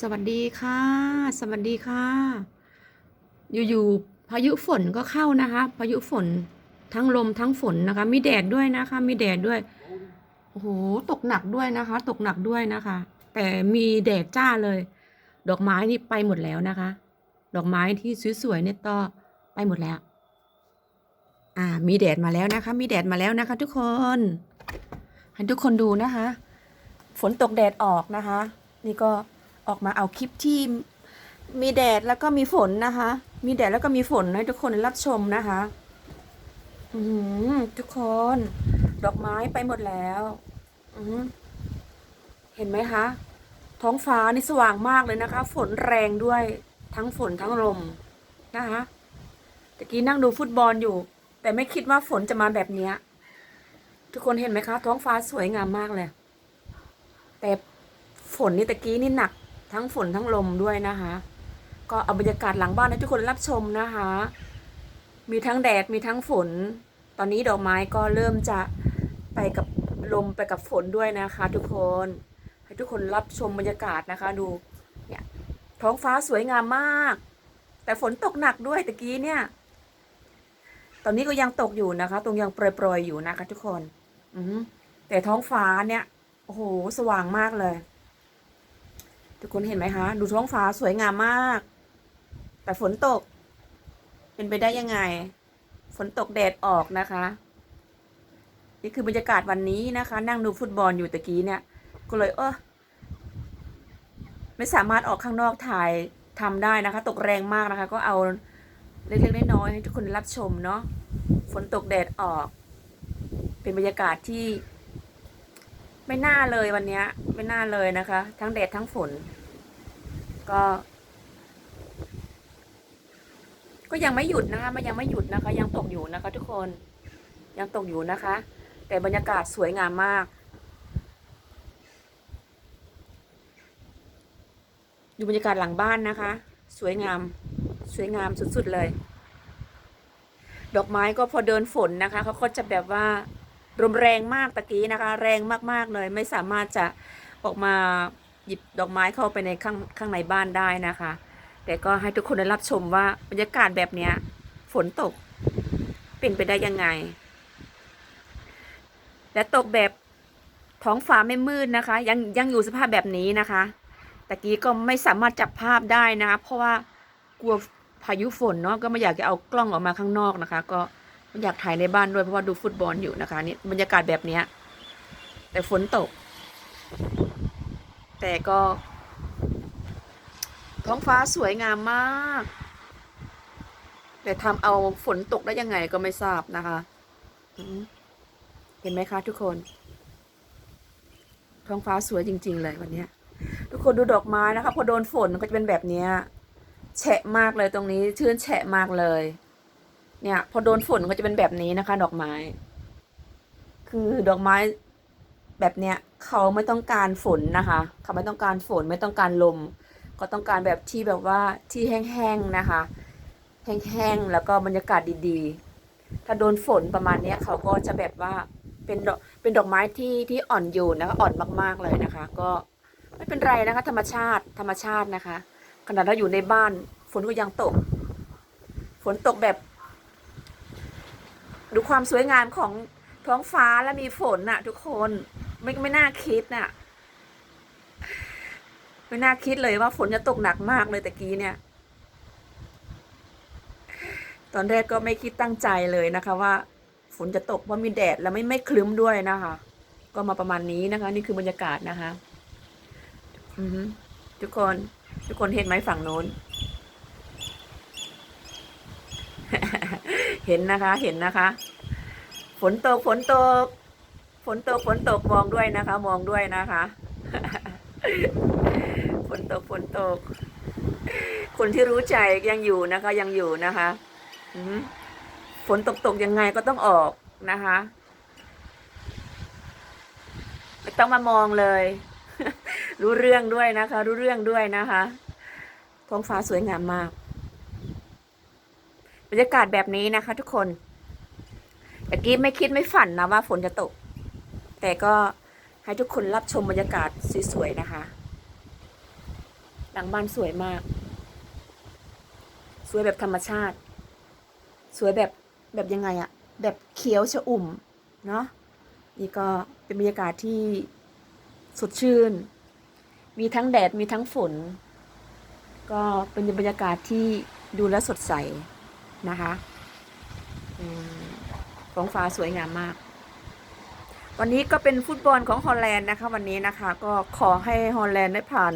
สวัสดีค่ะ สวัสดีค่ะ อยู่ๆพายุฝนก็เข้านะคะ พายุฝนทั้งลมทั้งฝนนะคะ มีแดดด้วยนะคะ มีแดดด้วยโอ้โหตกหนักด้วยนะคะ ตกหนักด้วยนะคะ แต่มีแดดจ้าเลย ดอกไม้นี่ไปหมดแล้วนะคะ ดอกไม้ที่สวยๆเนี่ยก็ไปหมดแล้ว อ่า มีแดดมาแล้วนะคะ มีแดดมาแล้วนะคะ ทุกคนให้ทุกคนดูนะคะ ฝนตกแดดออกนะคะ นี่ก็ ออกมาเอาคลิปที่มีแดดแล้วก็มีฝนนะคะ มีแดดแล้วก็มีฝนให้ทุกคนรับชมนะคะอือทุกคน ดอกไม้ไปหมดแล้วอือเห็นไหมคะ ท้องฟ้านี่สว่างมากเลยนะคะ ฝนแรงด้วยทั้งฝนทั้งลมนะคะตะกี้นั่งดูฟุตบอลอยู่ แต่ไม่คิดว่าฝนจะมาแบบเนี้ยทุกคนเห็นไหมคะ ท้องฟ้าสวยงามมากเลย แต่ฝนนี่ตะกี้นี่หนัก ทั้งฝนทั้งลมด้วยนะคะ ก็เอาบรรยากาศหลังบ้านให้ทุกคนรับชมนะคะ มีทั้งแดดมีทั้งฝน ตอนนี้ดอกไม้ก็เริ่มจะไปกับลมไปกับฝนด้วยนะคะ ทุกคนให้ทุกคนรับชมบรรยากาศนะคะ ดูเนี่ยท้องฟ้าสวยงามมาก แต่ฝนตกหนักด้วยตะกี้เนี่ย ตอนนี้ก็ยังตกอยู่นะคะ ตรงยังโปรยๆอยู่นะคะ ทุกคน อืแต่ท้องฟ้าเนี่ยโอ้โหสว่างมากเลย ทุกคนเห็นไหมคะ ดูท้องฟ้าสวยงามมาก แต่ฝนตก เป็นไปได้ยังไง ฝนตกแดดออกนะคะ นี่คือบรรยากาศวันนี้นะคะ นั่งดูฟุตบอลอยู่ตะกี้เนี่ย ก็เลยเออไม่สามารถออกข้างนอกถ่ายทำได้นะคะ ตกแรงมากนะคะ ก็เอาเล็กๆน้อยๆให้ทุกคนรับชมเนาะฝนตกแดดออก เป็นบรรยากาศที่ ไม่น่าเลยวันนี้ไม่น่าเลยนะคะ ทั้งแดดทั้งฝน ก็ ก็ยังไม่หยุดนะคะมันยังไม่หยุดนะคะ ยังตกอยู่นะคะ ทุกคนยังตกอยู่นะคะ แต่บรรยากาศสวยงามมาก ดูบรรยากาศหลังบ้านนะคะ สวยงามสวยงามสุดๆเลย ดอกไม้ก็พอเดินฝนนะคะเขาก็จะแบบว่า ลมแรงมากตะกี้นะคะ แรงมากๆเลยไม่สามารถจะออกมาหยิบดอกไม้เข้าไปในข้างข้างในบ้านได้นะคะ แต่ก็ให้ทุกคนได้รับชมว่าบรรยากาศแบบเนี้ยฝนตกเป็นไปได้ยังไง และตกแบบท้องฟ้าไม่มืดนะคะ ยังยังอยู่สภาพแบบนี้นะคะตะกี้ก็ไม่สามารถจับภาพได้นะคะเพราะว่ากลัวพายุฝนเนาะก็ไม่อยากจะเอากล้องออกมาข้างนอกนะคะ ก็ อยากถ่ายในบ้านด้วยเพราะว่าดูฟุตบอลอยู่นะคะนี่บรรยากาศแบบเนี้ย แต่ฝนตก แต่ก็ ท้องฟ้าสวยงามมาก แต่ทำเอาฝนตกได้ยังไงก็ไม่ทราบนะคะเห็นไหมคะทุกคน ท้องฟ้าสวยจริง ๆ เลยวันนี้ทุกคนดูดอกไม้นะคะ พอโดนฝนมันก็จะเป็นแบบนี้แฉะมากเลยตรงนี้ ชื้นแฉะมากเลย เนี่ยพอโดนฝนก็จะเป็นแบบนี้นะคะ ดอกไม้ คือดอกไม้แบบเนี้ยเขาไม่ต้องการฝนนะคะ เขาไม่ต้องการฝนไม่ต้องการลม ก็ต้องการแบบที่แบบว่าที่แห้งๆนะคะ แห้งๆแล้วก็บรรยากาศดีๆ ถ้าโดนฝนประมาณเนี้ยเขาก็จะแบบว่าเป็นดอกเป็นดอกไม้ที่ที่อ่อนโยนนะคะอ่อนมากๆเลยนะคะ ก็ไม่เป็นไรนะคะ ธรรมชาติธรรมชาตินะคะ ขนาดเราอยู่ในบ้านฝนก็ยังตก ฝนตกแบบ ดูความสวยงามของท้องฟ้าและมีฝนน่ะ ทุกคนไม่ไม่น่าคิดน่ะ ไม่น่าคิดเลยว่าฝนจะตกหนักมากเลยตะกี้เนี่ย ตอนแรกก็ไม่คิดตั้งใจเลยนะคะ ว่าฝนจะตกเพราะมีแดดแล้วไม่ไม่คลึ้มด้วยนะคะ ก็มาประมาณนี้นะคะ นี่คือบรรยากาศนะคะ อือทุกคนทุกคนเห็นไหมฝั่งโน้น เห็นนะคะ เห็นนะคะ ฝนตก ฝนตก ฝนตก ฝนตก มองด้วยนะคะ มองด้วยนะคะ ฝนตก ฝนตก คนที่รู้ใจยังอยู่นะคะ ยังอยู่นะคะฝนตกตกยังไงก็ต้องออกนะคะไม่ต้องมามองเลย รู้เรื่องด้วยนะคะ รู้เรื่องด้วยนะคะ ท้องฟ้าสวยงามมาก บรรยากาศแบบนี้นะคะ ทุกคนตะกี้ไม่คิดไม่ฝันนะว่าฝนจะตก แต่ก็ให้ทุกคนรับชมบรรยากาศสวยๆนะคะ หลังบ้านสวยมาก สวยแบบธรรมชาติ สวยแบบแบบยังไงอะแบบเขียวชอุ่มเนาะนี่ก็เป็นบรรยากาศที่สดชื่น มีทั้งแดดมีทั้งฝน ก็เป็นบรรยากาศที่ดูแลสดใส นะคะอืมท้องฟ้าสวยงามมาก วันนี้ก็เป็นฟุตบอลของฮอลแลนด์นะคะ วันนี้นะคะ ก็ขอให้ฮอลแลนด์ได้ผ่าน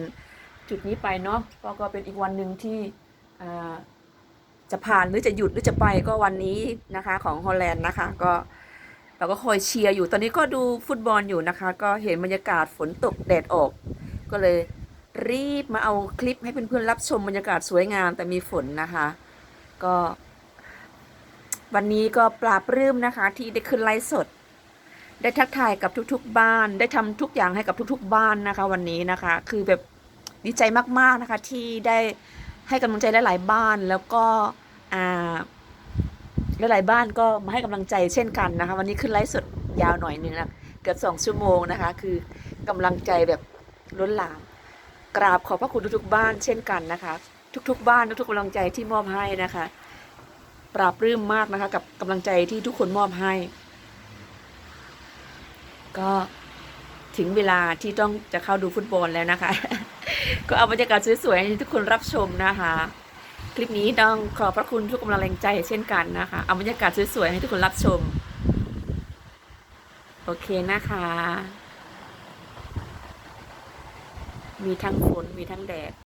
จุดนี้ไปเนาะก็ก็เป็นอีกวันหนึ่งที่จะผ่านหรือจะหยุดหรือจะไปก็วันนี้นะคะของฮอลแลนด์นะคะ ก็เราก็คอยเชียร์อยู่ ตอนนี้ก็ดูฟุตบอลอยู่นะคะ ก็เห็นบรรยากาศฝนตกแดดออก ก็เลยรีบมาเอาคลิปให้เพื่อนๆรับชมบรรยากาศสวยงามแต่มีฝนนะคะ ก็ วันนี้ก็ปราบรื้มนะคะที่ได้ขึ้นไลฟ์สด ได้ทักทายกับทุกๆบ้าน ได้ทำทุกอย่างให้กับทุกๆบ้านนะคะ วันนี้นะคะ คือแบบดีใจมากๆนะคะ ที่ได้ให้กำลังใจหลายๆบ้านแล้วก็อ่าหลายๆบ้านก็มาให้กำลังใจเช่นกันนะคะ วันนี้ขึ้นไลฟ์สดยาวหน่อยนึงนะเกือบสองชั่วโมงนะคะ คือกำลังใจแบบล้นหลาม กราบขอบพระคุณทุกๆบ้านเช่นกันนะคะ ทุกๆ บ้านทุกๆกำลังใจที่มอบให้นะคะ ปราบรื้มมากนะคะ กับกำลังใจที่ทุกคนมอบให้ ก็ถึงเวลาที่ต้องจะเข้าดูฟุตบอลแล้วนะคะ ก็เอาบรรยากาศสวยๆให้ทุกคนรับชมนะคะ คลิปนี้ต้องขอบพระคุณทุกกำลังใจเช่นกันนะคะ เอาบรรยากาศสวยๆให้ทุกคนรับชม โอเคนะคะ มีทั้งฝนมีทั้งแดด